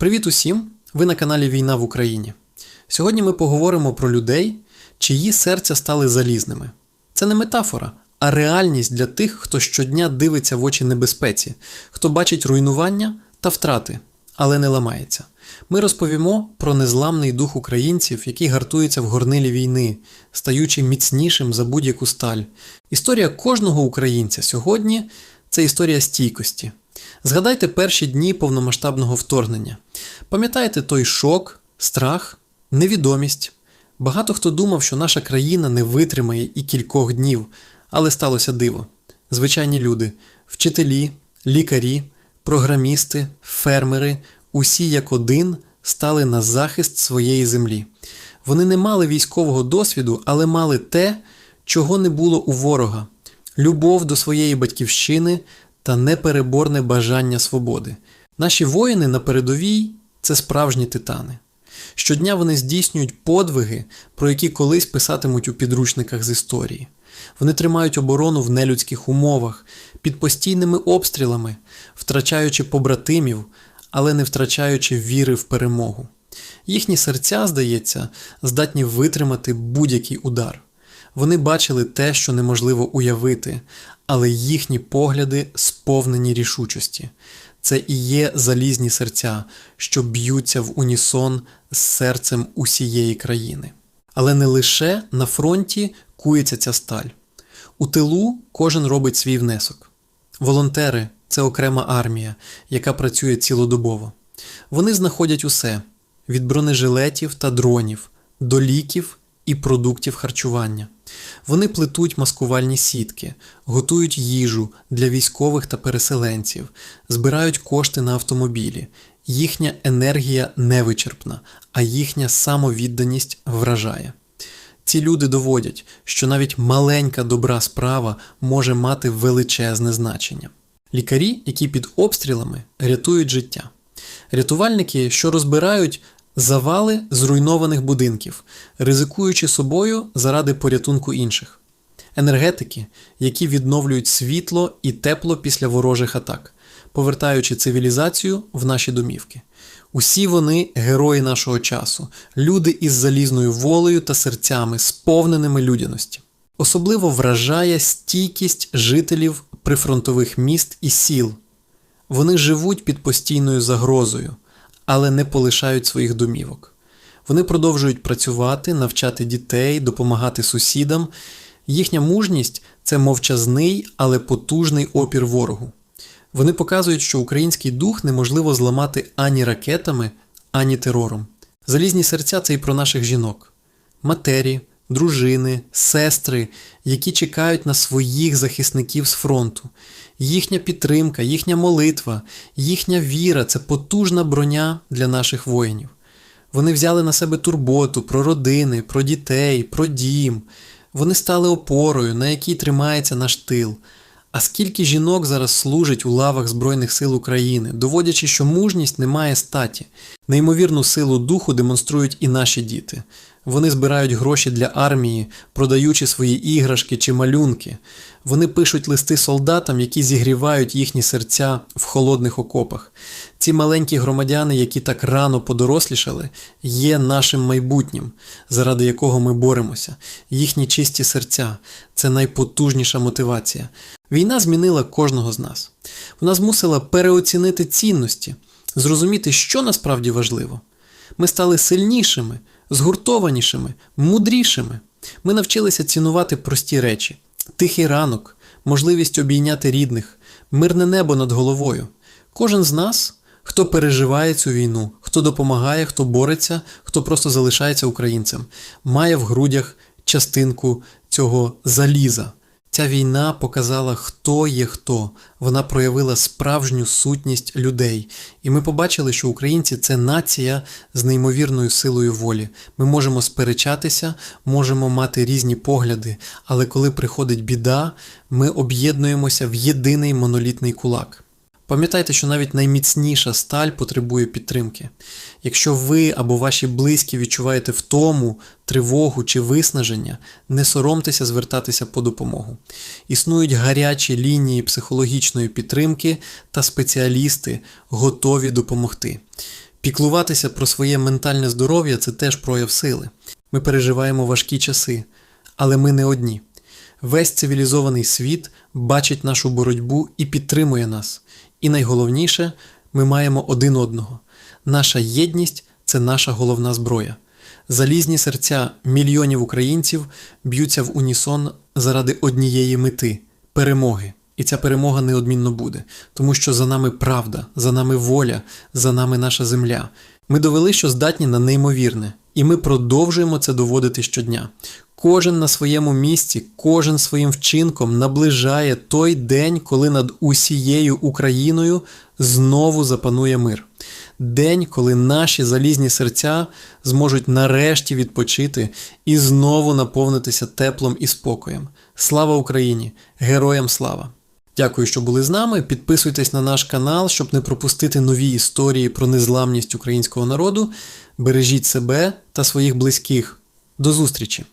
Привіт усім! Ви на каналі Війна в Україні. Сьогодні ми поговоримо про людей, чиї серця стали залізними. Це не метафора, а реальність для тих, хто щодня дивиться в очі небезпеці, хто бачить руйнування та втрати, але не ламається. Ми розповімо про незламний дух українців, який гартується в горнилі війни, стаючи міцнішим за будь-яку сталь. Історія кожного українця сьогодні це історія стійкості. Згадайте перші дні повномасштабного вторгнення. Пам'ятаєте той шок, страх, невідомість. Багато хто думав, що наша країна не витримає і кількох днів, але сталося диво. Звичайні люди, вчителі, лікарі, програмісти, фермери, усі як один стали на захист своєї землі. Вони не мали військового досвіду, але мали те, чого не було у ворога: любов до своєї батьківщини та непереборне бажання свободи. Наші воїни на передовій це справжні титани. Щодня вони здійснюють подвиги, про які колись писатимуть у підручниках з історії. Вони тримають оборону в нелюдських умовах, під постійними обстрілами, втрачаючи побратимів, але не втрачаючи віри в перемогу. Їхні серця, здається, здатні витримати будь-який удар. Вони бачили те, що неможливо уявити, але їхні погляди сповнені рішучості. Це і є залізні серця, що б'ються в унісон з серцем усієї країни. Але не лише на фронті кується ця сталь. У тилу кожен робить свій внесок. Волонтери це окрема армія, яка працює цілодобово. Вони знаходять усе від бронежилетів та дронів до ліків і продуктів харчування. Вони плетуть маскувальні сітки, готують їжу для військових та переселенців, збирають кошти на автомобілі. Їхня енергія невичерпна, а їхня самовідданість вражає. Ці люди доводять, що навіть маленька добра справа може мати величезне значення. Лікарі, які під обстрілами рятують життя. Рятувальники, що розбирають завали зруйнованих будинків, ризикуючи собою заради порятунку інших. Енергетики, які відновлюють світло і тепло після ворожих атак, повертаючи цивілізацію в наші домівки. Усі вони герої нашого часу, люди із залізною волею та серцями, сповненими людяності. Особливо вражає стійкість жителів прифронтових міст і сіл. Вони живуть під постійною загрозою, але не полишають своїх домівок. Вони продовжують працювати, навчати дітей, допомагати сусідам. Їхня мужність це мовчазний, але потужний опір ворогу. Вони показують, що український дух неможливо зламати ані ракетами, ані терором. Залізні серця це і про наших жінок, матері, дружини, сестри, які чекають на своїх захисників з фронту. Їхня підтримка, їхня молитва, їхня віра це потужна броня для наших воїнів. Вони взяли на себе турботу про родини, про дітей, про дім. Вони стали опорою, на якій тримається наш тил. А скільки жінок зараз служить у лавах Збройних сил України, доводячи, що мужність не має статі, неймовірну силу духу демонструють і наші діти. Вони збирають гроші для армії, продаючи свої іграшки чи малюнки. Вони пишуть листи солдатам, які зігрівають їхні серця в холодних окопах. Ці маленькі громадяни, які так рано подорослішали, є нашим майбутнім, заради якого ми боремося. Їхні чисті серця це найпотужніша мотивація. Війна змінила кожного з нас. Вона змусила переоцінити цінності, зрозуміти, що насправді важливо. Ми стали сильнішими, згуртованішими, мудрішими. Ми навчилися цінувати прості речі: тихий ранок, можливість обійняти рідних, мирне небо над головою. Кожен з нас, хто переживає цю війну, хто допомагає, хто бореться, хто просто залишається українцем, має в грудях частинку цього заліза. Ця війна показала, хто є хто. Вона проявила справжню сутність людей. І ми побачили, що українці це нація з неймовірною силою волі. Ми можемо сперечатися, можемо мати різні погляди, але коли приходить біда, ми об'єднуємося в єдиний монолітний кулак. Пам'ятайте, що навіть найміцніша сталь потребує підтримки. Якщо ви або ваші близькі відчуваєте втому, тривогу чи виснаження, не соромтеся звертатися по допомогу. Існують гарячі лінії психологічної підтримки та спеціалісти готові допомогти. Піклуватися про своє ментальне здоров'я це теж прояв сили. Ми переживаємо важкі часи, але ми не одні. Весь цивілізований світ бачить нашу боротьбу і підтримує нас. І найголовніше, ми маємо один одного. Наша єдність це наша головна зброя. Залізні серця мільйонів українців б'ються в унісон заради однієї мети перемоги. І ця перемога неодмінно буде, тому що за нами правда, за нами воля, за нами наша земля. Ми довели, що здатні на неймовірне, і ми продовжуємо це доводити щодня. Кожен на своєму місці, кожен своїм вчинком наближає той день, коли над усією Україною знову запанує мир. День, коли наші залізні серця зможуть нарешті відпочити і знову наповнитися теплом і спокоєм. Слава Україні! Героям слава! Дякую, що були з нами. Підписуйтесь на наш канал, щоб не пропустити нові історії про незламність українського народу. Бережіть себе та своїх близьких. До зустрічі!